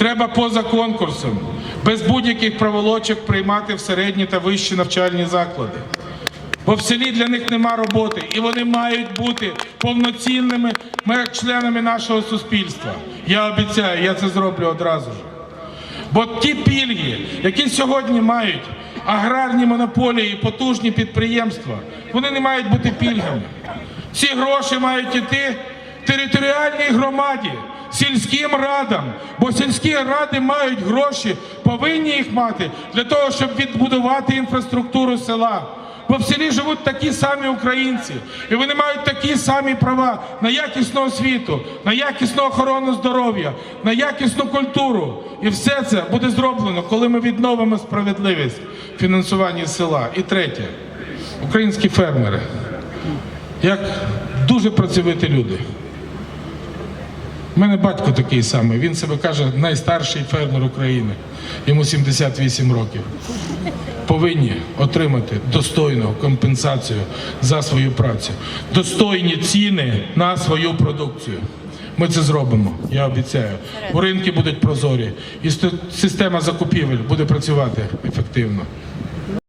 Треба поза конкурсом, без будь-яких проволочок приймати в середні та вищі навчальні заклади. Бо в селі для них нема роботи, і вони мають бути повноцінними членами нашого суспільства. Я обіцяю, я це зроблю одразу ж. Бо ті пільги, які сьогодні мають аграрні монополії, потужні підприємства, вони не мають бути пільгами. Ці гроші мають йти територіальній громаді, сільським радам, бо сільські ради мають гроші, повинні їх мати для того, щоб відбудувати інфраструктуру села. Бо в селі живуть такі самі українці, і вони мають такі самі права на якісну освіту, на якісну охорону здоров'я, на якісну культуру. І все це буде зроблено, коли ми відновимо справедливість в фінансуванні села. І третє, українські фермери, як дуже працьовиті люди. У мене батько такий самий, він себе каже найстарший фермер України. Йому 78 років. Повинні отримати достойну компенсацію за свою працю, достойні ціни на свою продукцію. Ми це зробимо, я обіцяю. У ринки будуть прозорі, і система закупівель буде працювати ефективно.